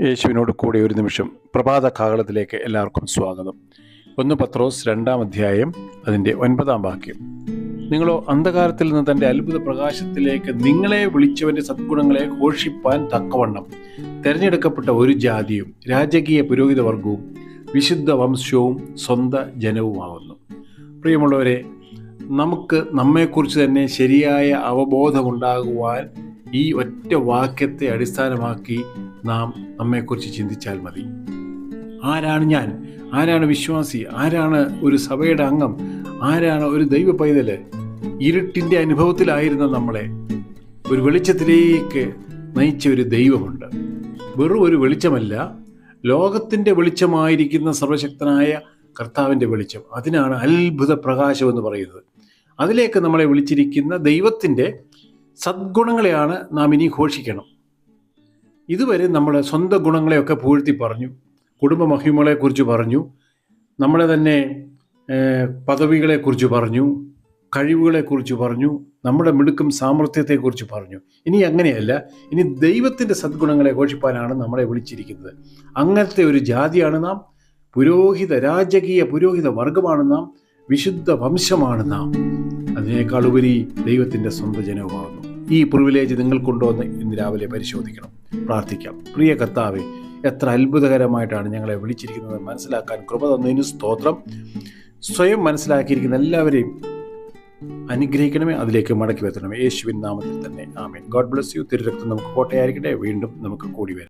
യേശുവിനോട് കൂടി ഒരു നിമിഷം പ്രഭാത കാകളത്തിലേക്ക് എല്ലാവർക്കും സ്വാഗതം. ഒന്ന് പത്രോസ് രണ്ടാം അധ്യായം അതിന്റെ ഒൻപതാം വാക്യം. നിങ്ങളോ അന്ധകാരത്തിൽ നിന്ന് തന്റെ അത്ഭുത പ്രകാശത്തിലേക്ക് നിങ്ങളെ വിളിച്ചവന്റെ സദ്ഗുണങ്ങളെ ഘോഷിപ്പാൻ തക്കവണ്ണം തിരഞ്ഞെടുക്കപ്പെട്ട ഒരു ജാതിയും രാജകീയ പുരോഹിത വർഗവും വിശുദ്ധ വംശവും സ്വന്ത ജനവുമാകുന്നു പ്രിയമുള്ളവരെ നമുക്ക് നമ്മെക്കുറിച്ച് തന്നെ ശരിയായ അവബോധമുണ്ടാകുവാൻ ഈ ഒറ്റ വാക്യത്തെ അടിസ്ഥാനമാക്കി നാം നമ്മെക്കുറിച്ച് ചിന്തിച്ചാൽ മതി. ആരാണ് ഞാൻ? ആരാണ് വിശ്വാസി? ആരാണ് ഒരു സഭയുടെ അംഗം? ആരാണ് ഒരു ദൈവ പൈതൽ? ഇരുട്ടിന്റെ അനുഭവത്തിലായിരുന്ന നമ്മളെ ഒരു വെളിച്ചത്തിലേക്ക് നയിച്ച ഒരു ദൈവമുണ്ട്. വെറും ഒരു വെളിച്ചമല്ല ലോകത്തിന്റെ വെളിച്ചമായിരിക്കുന്ന സർവശക്തനായ കർത്താവിന്റെ വെളിച്ചം. അതിനാണ് അത്ഭുത പ്രകാശം എന്ന് പറയുന്നത്. അതിലേക്ക് നമ്മളെ വിളിച്ചിരിക്കുന്ന ദൈവത്തിന്റെ സദ്ഗുണങ്ങളെയാണ് നാം ഇനി ഘോഷിക്കണം. ഇതുവരെ നമ്മുടെ സ്വന്തം ഗുണങ്ങളെയൊക്കെ പൂഴ്ത്തി പറഞ്ഞു കുടുംബ മഹിമകളെക്കുറിച്ച് പറഞ്ഞു നമ്മളെ തന്നെ പദവികളെക്കുറിച്ച് പറഞ്ഞു കഴിവുകളെക്കുറിച്ച് പറഞ്ഞു നമ്മുടെ മിടുക്കും സാമർഥ്യത്തെക്കുറിച്ച് പറഞ്ഞു. ഇനി അങ്ങനെയല്ല ഇനി ദൈവത്തിന്റെ സദ്ഗുണങ്ങളെ ഘോഷിപ്പാനാണ് നമ്മളെ വിളിച്ചിരിക്കുന്നത്. അങ്ങനത്തെ ഒരു ജാതിയാണ് നാം പുരോഹിത രാജകീയ പുരോഹിത വർഗമാണ് നാം വിശുദ്ധ വംശമാണ് നാം. അതിനേക്കാളുപരി ദൈവത്തിന്റെ സ്വന്തം ജനവുമാകുന്നു ഈ പ്രിവിലേജ് നിങ്ങൾക്കുണ്ടോ എന്ന് ഇന്ന് രാവിലെ പരിശോധിക്കണം. പ്രാർത്ഥിക്കാം. പ്രിയ കർത്താവെ എത്ര അത്ഭുതകരമായിട്ടാണ് ഞങ്ങളെ വിളിച്ചിരിക്കുന്നത്. മനസ്സിലാക്കാൻ കൃപ തന്നതിന് സ്തോത്രം. സ്വയം മനസ്സിലാക്കിയിരിക്കുന്ന എല്ലാവരെയും അനുഗ്രഹിക്കണമേ. അതിലേക്ക് മടക്കി വരുത്തണമേ. യേശുവിൻ നാമത്തിൽ തന്നെ. ആമേൻ. God bless you. തിരുരക്തം നമുക്ക് കോട്ടയായിരിക്കട്ടെ. വീണ്ടും നമുക്ക് കൂടി വരാം.